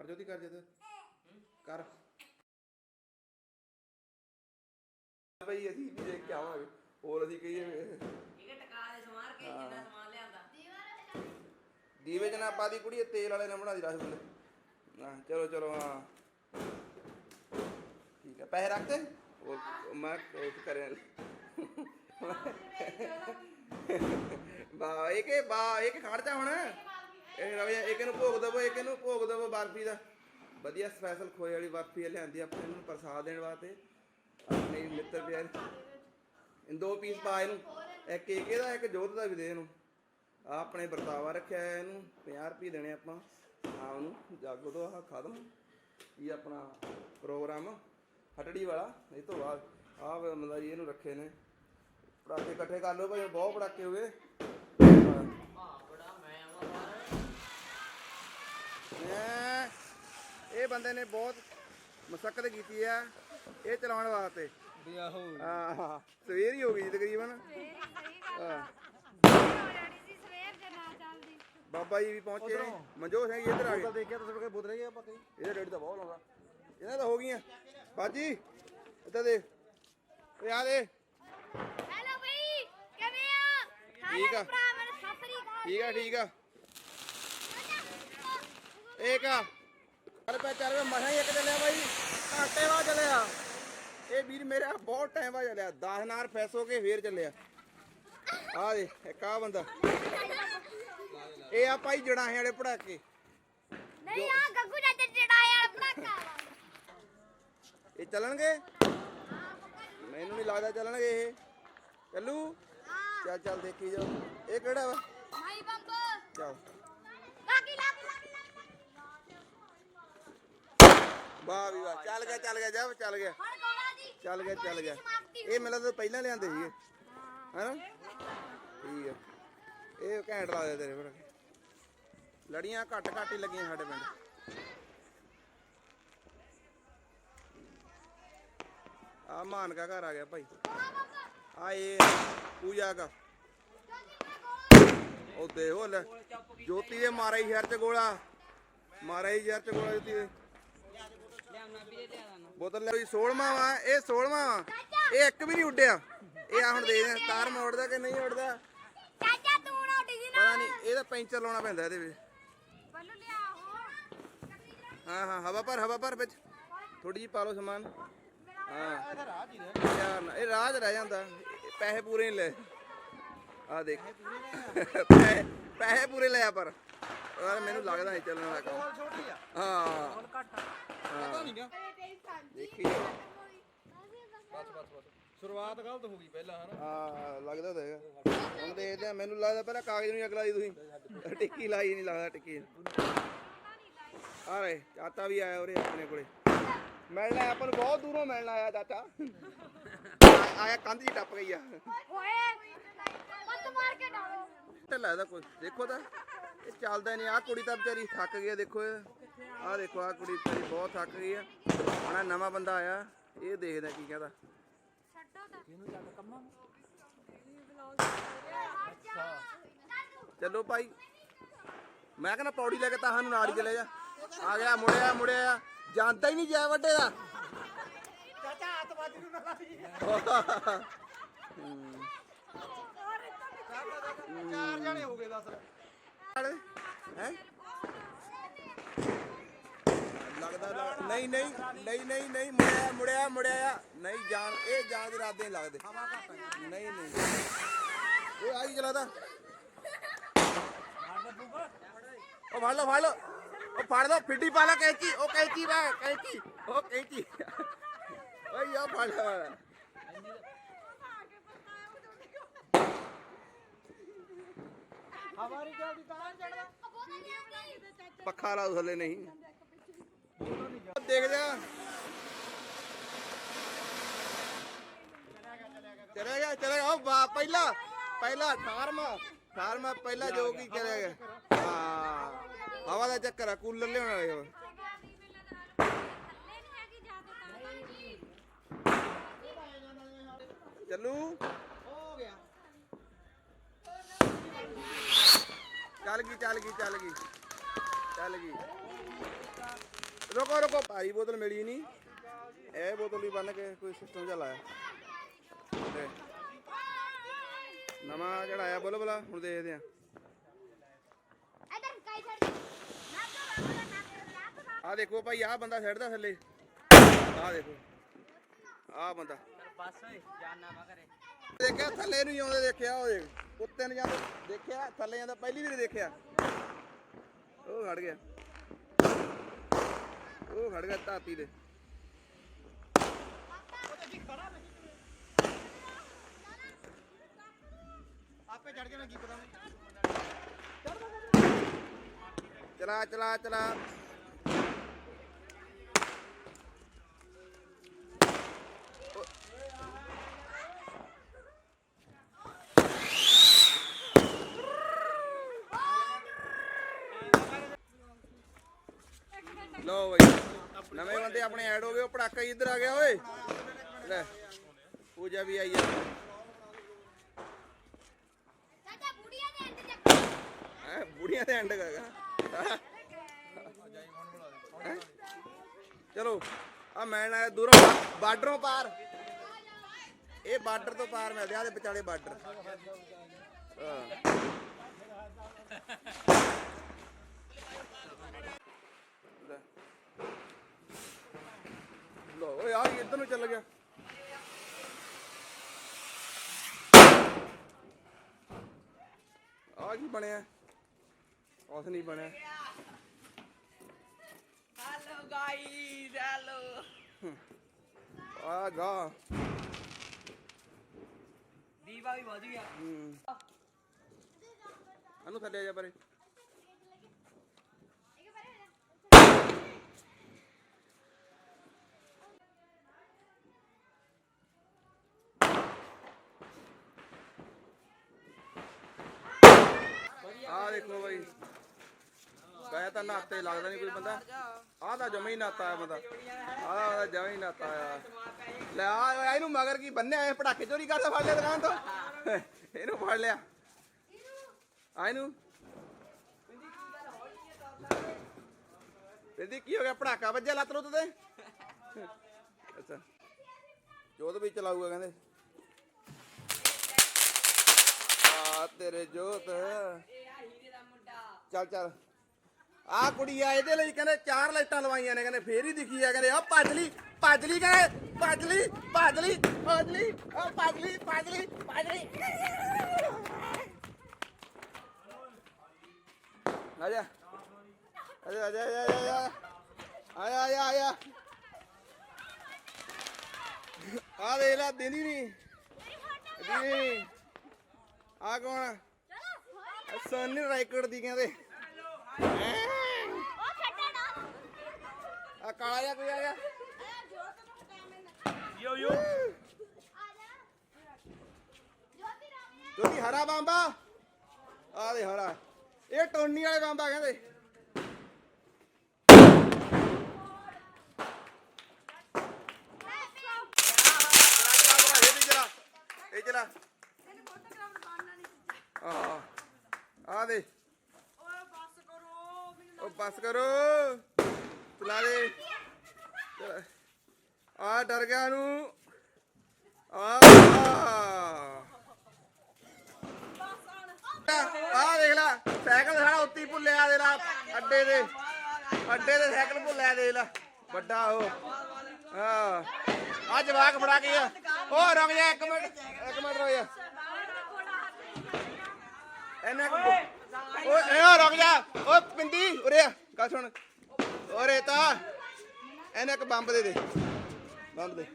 ਕਰ ਜੋਤੀ ਕਰ ਜਦ ਕਰ। ਭਾਈ ਅਸੀਂ ਵੀ ਦੇਖ ਕੇ ਆਵਾਂਗੇ। ਹੋਰ ਅਸੀਂ ਕਹੀਏ ਠੀਕ ਹੈ ਟਕਾ ਦੇ ਸਮਾਰ ਕੇ ਜਿੰਨਾ ਸਮਾਨ ਲਿਆਂਦਾ। ਦੀਵੇ ਚ ਨਾ ਪਾ ਦੀ ਕੁੜੀ ਤੇਲ ਵਾਲੇ ਨਾ ਬਣਾ ਦੀ ਰਸਗੁੱਲੇ। ਹਾਂ ਚਲੋ ਚਲੋ ਹਾਂ। ਠੀਕ ਹੈ ਪੈਸੇ ਰੱਖ ਦੇ। ਉਹ ਮੈਂ ਉਹ ਕਰੇ ਬਾ ਇਹ ਕੇ ਬਾ ਇਹ ਕੇ ਖੜ ਜਾ ਹੁਣ। ਇਹ ਰਵਿਆ ਇੱਕ ਨੂੰ ਭੋਗ ਦਵੋ, ਇੱਕ ਨੂੰ ਭੋਗ ਦਵੋ ਬਰਫੀ ਦਾ। ਵਧੀਆ ਸਪੈਸ਼ਲ ਖੋਏ ਵਾਲੀ ਬਰਫੀ ਲਿਆਂਦੀ ਆਪਣੇ ਨੂੰ ਪ੍ਰਸਾਦ ਦੇਣ ਵਾਸਤੇ। ਆਪਣੇ ਮਿੱਤਰ ਪਿਆਰੇ। ਇਨ ਦੋ ਪੀਸ ਪਾ ਇਹਨੂੰ। ਇੱਕ ਏਕੇ ਦਾ ਇੱਕ ਜੋਤ ਦਾ ਵੀ ਦੇ ਇਹਨੂੰ। ਆ ਆਪਣੇ ਵਰਤਾਵਾ ਰੱਖਿਆ ਹੈ ਇਹਨੂੰ। 50 ਰੁਪਏ ਦੇਣੇ ਆਪਾਂ। ਆ ਉਹਨੂੰ ਜਾਗੋ ਤੋਂ ਆਹ ਖਤਮ। ਇਹ ਆਪਣਾ ਪ੍ਰੋਗਰਾਮ ਹਟੜੀ ਵਾਲਾ, ਇਹ ਤੋਂ ਬਾਅਦ ਆ ਮਤਲਬ ਜੀ ਇਹਨੂੰ ਰੱਖੇ ਨੇ। ਪੜਾਕੇ ਇਕੱਠੇ ਕਰ ਲਓ ਭਾਈ, ਬਹੁਤ ਪੜਾਕੇ ਹੋ ਗਏ ਹਾਂ। ਆ ਬੜਾ ਮੈਂ ਆਵਾਂ ਬਾਹਰ ਐਂ, ਇਹ ਬੰਦੇ ਨੇ ਬਹੁਤ ਮਸ਼ੱਕਤ ਕੀਤੀ ਆ ਇਹ ਚਲਾਉਣ ਵਾਸਤੇ। ਵੀ ਆਹੋ ਹਾਂ ਸਵੇਰ ਹੀ ਹੋ ਗਈ ਜੀ ਤਕਰੀਬਨ। ਹਾਂ ਬਾਬਾ ਜੀ ਵੀ ਪਹੁੰਚੇ ਨੇ। ਮਨਜੋਤ ਸਿੰਘ ਜੀ ਇੱਧਰ ਆ ਗਏ। ਤਾਂ ਦੇਖਿਆ ਤੁਸੀਂ ਕੋਈ ਬੁੱਧ ਰਹੀ ਆਪਾਂ ਕਈ। ਇਹਦਾ ਡੇਢ ਤਾਂ ਬਹੁਤ ਲਾਉਂਦਾ। ਇਹਨਾਂ ਤਾਂ ਹੋ ਗਈਆਂ। ਬਾਜੀ ਇੱਧਰ ਦੇ। ਓਏ ਆ ਦੇ। ਹੈਲੋ ਬਈ। ਕਿਵੇਂ ਆ? ਠੀਕ ਆ। ਠੀਕ ਆ ਠੀਕ ਆ। ਇੱਕ। ਆ ਚੱਲ ਪੈ ਚੱਲ ਪੈ ਮਸਾਂ ਹੀ ਇੱਕ ਚੱਲਿਆ ਬਾਈ। ਘਾਟੇ ਵਾ ਚੱਲਿਆ। ਇਹ ਵੀਰ ਮੇਰਾ ਬਹੁਤ ਟਾਈਮ ਬਾਅਦ ਚੱਲਿਆ। 10 ਨਾਰ ਫੈਸ ਕੇ ਫੇਰ ਚੱਲਿਆ। ਆ ਦੇ ਇੱਕ ਆ ਬੰਦਾ। ਇਹ ਆ ਭਾਈ ਜੜਾਹੇ ਵਾਲੇ ਪੜਾਕੇ। ਨਹੀਂ ਆ ਗੱਗੂ ਦਾ ਤੇ ਚੜਾਇਆ ਪਟਾਕਾ ਇਹ ਚੱਲਣਗੇ? ਮੈਨੂੰ ਨਹੀਂ ਲੱਗਦਾ ਚੱਲਣਗੇ ਇਹ। ਚੱਲੂ? ਚੱਲ ਚੱਲ ਦੇਖੀ ਜਾਓ। ਇਹ ਕਿਹੜਾ ਵਾ? ਮਾਈ ਬੰਬ। ਚੱਲ ਲਾਗੀ ਲਾਗੀ ਲਾਗੀ ਵਾਹ ਵੀ ਵਾਹ। ਚੱਲ ਗਿਆ ਚੱਲ ਗਿਆ ਜਾ ਚੱਲ ਗਿਆ। ਹਰ ਗੋਲਾ ਦੀ ਚੱਲ ਗਿਆ ਚੱਲ ਗਿਆ। ਇਹ ਮੈਨੂੰ ਲੱਗਦਾ ਪਹਿਲਾਂ ਲਿਆਂਦੇ ਸੀਗੇ। ਹੈਨਾ? ਠੀਕ ਆ। ਇਹ ਘੈਂਟ ਲੱਗਦੇ ਤੇਰੇ ਪਰ ਲੜੀਆਂ ਘੱਟ ਘੱਟ ਹੀ ਲੱਗੀਆਂ ਸਾਡੇ ਪਿੰਡ। ਆ ਮਾਨ ਕਾ ਘਰ ਆ ਗਿਆ ਭਾਈ। ਆ ਇਹ ਪੂਜਾ ਦਾ। ਉਹ ਦੇਖੋ ਲੈ ਜੋਤੀ ਦੇ ਮਾਰਾ ਹੀ ਸ਼ਹਿਰ ਚ ਗੋਲਾ। ਮਾਰਾ ਹੀ ਸ਼ਹਿਰ ਚ ਗੋਲਾ ਜੋਤੀ ਦੇ। ਬੋਤਲ ਲੈ 16ਵਾਂ ਵਾ ਇਹ 16ਵਾਂ ਵਾ। ਇਹ ਇੱਕ ਵੀ ਨਹੀਂ ਉੱਡਿਆ। ਇਹ ਆ ਹੁਣ ਦੇਖਦੇ ਆ ਤਾਰ ਮੈਂ ਉੱਡਦਾ ਕਿ ਨਹੀਂ ਉੱਡਦਾ ਚਾਚਾ ਤੂੰ ਨਾ ਉੱਡੀ ਜੀ ਨਾ। ਪਤਾ ਨਹੀਂ ਇਹਦਾ ਪੈਂਚਰ ਲਾਉਣਾ ਪੈਂਦਾ ਇਹਦੇ ਵਿੱਚ। ਬੱਲੂ ਲਿਆ ਹੋ ਹਾਂ ਹਾਂ ਹਵਾ ਪਰ ਹਵਾ ਪਰ ਵਿੱਚ। ਥੋੜੀ ਜਿਹੀ ਪਾ ਲਓ ਸਮਾਨ। ਹਾਂ। ਇਹਦਾ ਰਾਹ ਜੀ ਇਹ ਰਾਜ ਰਹਿ ਜਾਂਦਾ। ਪੈਸੇ ਪੂਰੇ ਨਹੀਂ ਲੈ ਆ ਦੇਖ। ਪੈਸੇ ਪੈਸੇ ਪੂਰੇ ਲਿਆ ਪਰ। ਮੈਨੂੰ ਲੱਗਦਾ ਨਹੀਂ ਚੱਲਣ ਆ ਹਾਂ। ਪਤਾ ਨਹੀਂਗਾ ਦੇਖੀ ਜਾਓ। ਬਸ ਬਸ ਬਸ ਸ਼ੁਰੂਆਤ ਗਲਤ ਹੋ ਗਈ ਪਹਿਲਾਂ ਹਨਾ? ਹਾਂ ਲੱਗਦਾ ਤਾਂ ਹੈਗਾ। ਹੁਣ ਦੇਖਦੇ ਆ ਮੈਨੂੰ ਲੱਗਦਾ ਪਹਿਲਾਂ ਕਾਗਜ਼ ਨੂੰ ਹੀ ਅੱਗ ਲਾਈ ਤੁਸੀਂ। ਟਿੱਕੀ ਲਾਈ ਨਹੀਂ ਲੱਗਦਾ ਟਿੱਕੀ। ਆ ਰੇ ਚਾਚਾ ਵੀ ਆਇਆ ਉਰੇ ਆਪਣੇ ਕੋਲੇ। ਮਿਲਣ ਆਇਆ ਆਪਾਂ ਨੂੰ ਬਹੁਤ ਦੂਰੋਂ ਮਿਲਣ ਆਇਆ ਚਾਚਾ। ਆ- ਆਇਆ ਕੰਧ ਜੀ ਟੱਪ ਗਈ ਆ। ਓਏ ਬੰਦ ਮਾਰ ਕੇ ਡਾਲੋ ਤੇ ਲੱਗਦਾ ਕੋਈ ਦੇਖੋ ਤਾਂ। ਇਹ ਚੱਲਦਾ ਨਹੀਂ ਆ ਕੁੜੀ ਤਾਂ ਵਿਚਾਰੀ ਥੱਕ ਗਈ ਆ, ਦੇਖੋ ਆ ਦੇਖੋ ਆ ਕੁੜੀ ਵਿਚਾਰੀ ਬਹੁਤ ਥੱਕ ਗਈ ਆ। ਹੁਣ ਆਹ ਨਵਾਂ ਬੰਦਾ ਆਇਆ, ਇਹ ਦੇਖਦਾ ਕੀ ਕਹਿੰਦਾ। ਚਲੋ ਭਾਈ। ਮੈਂ ਕਹਿੰਦਾ ਪੌੜੀ ਲੈ ਕੇ ਤਾਂ ਸਾਨੂੰ ਨਾਲ ਹੀ ਚਲੇ ਜਾ। ਆ ਗਿਆ ਮੁੜਿਆ ਮੁੜਿਆ। ਜਾਂਦਾ ਹੀ ਨਹੀਂ ਜਾ ਵੱਡੇ ਦਾ। ਚਾਚਾ ਹੱਥ ਨੂੰ ਨਾ ਲਾਈ ਚਾਰ ਜਣੇ ਹੋ ਗਏ ਦੱਸ ਹੈ? ਲੱਗਦਾ ਲੱਗ- ਨਹੀਂ ਨਹੀਂ ਨਹੀਂ ਨਹੀਂ ਨਹੀਂ, ਮੁੜਿਆ ਮੁੜਿਆ ਮੁੜਿਆ। ਨਹੀਂ, ਜਾਣ, ਇਹ ਜਾਣ ਦੇ ਰਾਦੇ ਨਹੀਂ ਲੱਗਦੇ। ਨਹੀਂ ਨਹੀਂ। ਇਹ ਆਈ ਚਲਾਦਾ ਉਹ ਫੜ ਲਓ ਫੜ ਲਓ। ਉਹ ਫੜ ਲਓ ਫਿੱਟੀ ਪਾ ਲਾ, ਕੈਂਚੀ। ਉਹ ਕੈਂਚੀ, ਵਾ, ਕੈਂਚੀ। ਉਹ ਕੈਂਚੀ। ਓਏ ਆ ਫੜ ਲਾ। ਤਾਂ ਚੜਦਾ ਪੱਖਾ ਲਾ ਥੱਲੇ ਨਹੀਂ। ਦੇਖ ਜਾ ਚਲੇ ਗਿਆ ਚਲੇ ਗਿਆ। ਉਹ ਬਾ ਪਹਿਲਾ ਪਹਿਲਾ 18ਵਾਂ 18ਵਾਂ ਪਹਿਲਾ ਜੋ ਕੀ ਚਲੇ ਗਿਆ ਹਾਂ ਹਵਾ ਦਾ ਚੱਕਰ ਆ ਕੂਲਰ ਲਿਆਉਣਾ ਹੋਇਆ ਚੱਲੂ ਹੋ ਗਿਆ ਚੱਲ ਗਈ ਚੱਲ ਗਈ ਚੱਲ ਗਈ। ਚੱਲ ਗਈ। ਰੁਕੋ ਰੁਕੋ। ਭਾਰੀ ਬੋਤਲ ਮਿਲੀ ਨਹੀਂ ਇਹ ਬੋਤਲ ਵੀ ਬੰਨ ਕੇ ਕੋਈ ਸਿਸਟਮ ਜਿਹਾ ਲਾਇਆ। ਤੇ ਨਵਾਂ ਜਿਹੜਾ ਆਇਆ ਬੋਲ ਬਲਾ ਹੁਣ ਦੇਖਦੇ ਆ ਨਾ ਨਾ ਆ ਦੇਖੋ ਭਾਈ ਆਹ ਬੰਦਾ ਛੱਡਦਾ ਥੱਲੇ। ਆਹ ਦੇਖੋ। ਆਹ ਬੰਦਾ। ਬਸ ਓਏ ਜਾਨਾ ਕਰੇ ਦੇਖਿਆ ਥੱਲੇ ਨੂੰ ਹੀ ਆਉਂਦੇ ਦੇਖਿਆ ਉਹ ਦੇਖ। ਕੁੱਤੇ ਨੂੰ ਜਾਂਦੇ ਦੇਖਿਆ ਥੱਲੇ ਜਾਂਦਾ ਪਹਿਲੀ ਵਾਰੀ ਦੇਖਿਆ। ਉਹ ਖੜ ਗਿਆ। ਉਹ ਖੜ ਗਿਆ ਧਾਤੀ ਦੇ ਆਪੇ ਚੜ ਜਾਣਾ ਕੀ ਪਤਾ ਚਲਾ ਚਲਾ ਚਲਾ। ਲੋ ਬਈ ਨਵੇਂ ਬੰਦੇ ਆਪਣੇ ਐਡ ਹੋ ਗਏ ਉਹ ਪੜਾਕਾ ਹੀ ਇੱਧਰ ਆ ਗਿਆ ਓਏ। ਲੈ ਪੂਜਾ ਵੀ ਆਈ ਆ। ਚਾਚਾ ਬੁੜੀਆਂ ਦੇ ਅੰਦਰ ਚੱਕ ਹੈ ਬੁੜੀਆਂ ਦੇ ਐਂਡ ਹੈਗਾ ਹੈਂ? ਚਲੋ ਆ ਮੈਨ ਆਇਆ ਦੂਰੋਂ ਬਾਰਡਰੋਂ ਪਾਰ। ਇਹ ਬਾਰਡਰ ਤੋਂ ਪਾਰ ਮਿਲਦੇ ਆ ਦੇ ਵਿਚਾਲੇ ਬਾਰਡਰ। ਲੋ ਇੱਧਰ ਨੂੰ ਚੱਲ ਗਿਆ। ਆ ਕੀ ਬਣਿਆ? ਉਸ ਨਹੀਂ ਬਣਿਆ। ਹੈਲੋ ਗਾਈਸ ਹੈਲੋ ਆ ਗਾ। ਦੀਵਾ ਵੀ ਵਧ ਗਿਆ। ਹੂੰ। ਥੱਲੇ ਆ ਜਾ ਪਰੇ। ਆ ਦੇਖੋ ਬਾਈ। ਗਾਇਆ ਤਾਂ ਨਾਤੇ ਲੱਗਦਾ ਨਹੀਂ ਕੋਈ ਬੰਦਾ। ਆਹ ਤਾਂ ਜਮਾ ਹੀ ਨਾਤਾ ਆਇਆ ਬੰਦਾ। ਆਹ ਤਾਂ ਜਮਾ ਹੀ ਨਾਤਾ ਆਇਆ ਲੈ ਆ ਇਹਨੂੰ ਮਗਰ ਕੀ ਬੰਨਿਆ? ਇਹ ਪਟਾਕੇ ਚੋਰੀ ਕਰਦਾ ਫੜ ਲਿਆ ਦੁਕਾਨ ਤੋਂ। ਇਹਨੂੰ ਫੜ ਲਿਆ। ਆ ਇਹਨੂੰ। ਇਹਦੀ ਕੀ ਹੋ ਗਿਆ? ਪਟਾਕਾ ਵੱਜਿਆ ਲੱਤ ਰੁੱਤ ਤੇ? ਅੱਛਾ। ਜੋਤ ਵੀ ਚਲਾਊਗਾ ਕਹਿੰਦੇ। ਆ ਤੇਰੇ ਜੋਤ। ਚੱਲ ਚੱਲ। ਆ ਕੁੜੀ ਆ ਇਹਦੇ ਲਈ ਕਹਿੰਦੇ ਚਾਰ ਲਾਈਟਾਂ ਲਵਾਈਆਂ ਨੇ ਕਹਿੰਦੇ ਫੇਰ ਹੀ ਦਿਖੀ ਆ ਕਹਿੰਦੇ ਆ ਭੱਜ ਲਈ ਕਹਿੰਦੇ ਲਈ ਭੱਜ ਲਈ ਆ ਭੱਜ ਲਈ ਭੱਜ ਲਈ ਭੱਜ ਲਈ ਆ ਜਾ ਆ ਜਾ ਆ ਜਾ। ਆ ਜਾ ਆਇਆ ਆਇਆ ਆਇਆ ਆ ਦੇ ਲੈ ਦਿੰਦੀ ਨਹੀਂ ਆ ਕੌਣ ਸੋਨੀ ਰੈਕੋਰਡ ਦੀ ਕਹਿੰਦੇ। ਉਹ ਛੱਡੇ ਨਾ। ਆ ਕਾਲਾ ਜਿਹਾ ਕੋਈ ਆ ਗਿਆ? ਯੋ ਯੋ। ਆ ਜਾ। ਜੋਤੀ ਰਾਮ ਜੋਤੀ ਹਰਾ ਬਾਂਬਾ। ਆ ਦੇ ਹਰਾ। ਇਹ ਟੋਨੀ ਵਾਲੇ ਬਾਂਬਾ ਕਹਿੰਦੇ। ਚਲਾ ਚਲਾ ਭਰਾ, ਇਹ ਵੀ ਚਲਾ ਇਹ ਚਲਾ ਆ ਆ ਦੇ ਉਹ ਬਸ ਕਰੋ। ਚਲਾ ਦੇ। ਆ ਡਰ ਗਿਆ ਨੂੰ। ਆ। ਆ ਦੇਖ ਲੈ ਸਾਈਕਲ ਸਾਡਾ ਉੱਤੀ ਭੁੱਲਿਆ ਦੇ ਲਾ ਅੱਡੇ ਦੇ। ਅੱਡੇ ਦੇ ਸਾਈਕਲ ਭੁੱਲਿਆ ਦੇ ਲੈ ਵੱਡਾ ਉਹ। ਹਾਂ। ਆ ਜਵਾਕ ਫੜਾ ਕੇ ਆ। ਉਹ ਰੁਕ ਜਾ ਇੱਕ ਮਿੰਟ ਇੱਕ ਮਿੰਟ ਰੁਕ ਜਾ। ਇਹਨੇ ਓਏ ਰੁਕ ਜਾ। ਓ ਪਿੰਦੀ ਉਰੇ ਆ। ਗੱਲ ਸੁਣ। ਓਰੇ ਤਾਂ ਇਹਨੇ ਇੱਕ ਬੰਬ ਦੇ ਦੇ। ਬੰਬ ਦੇ।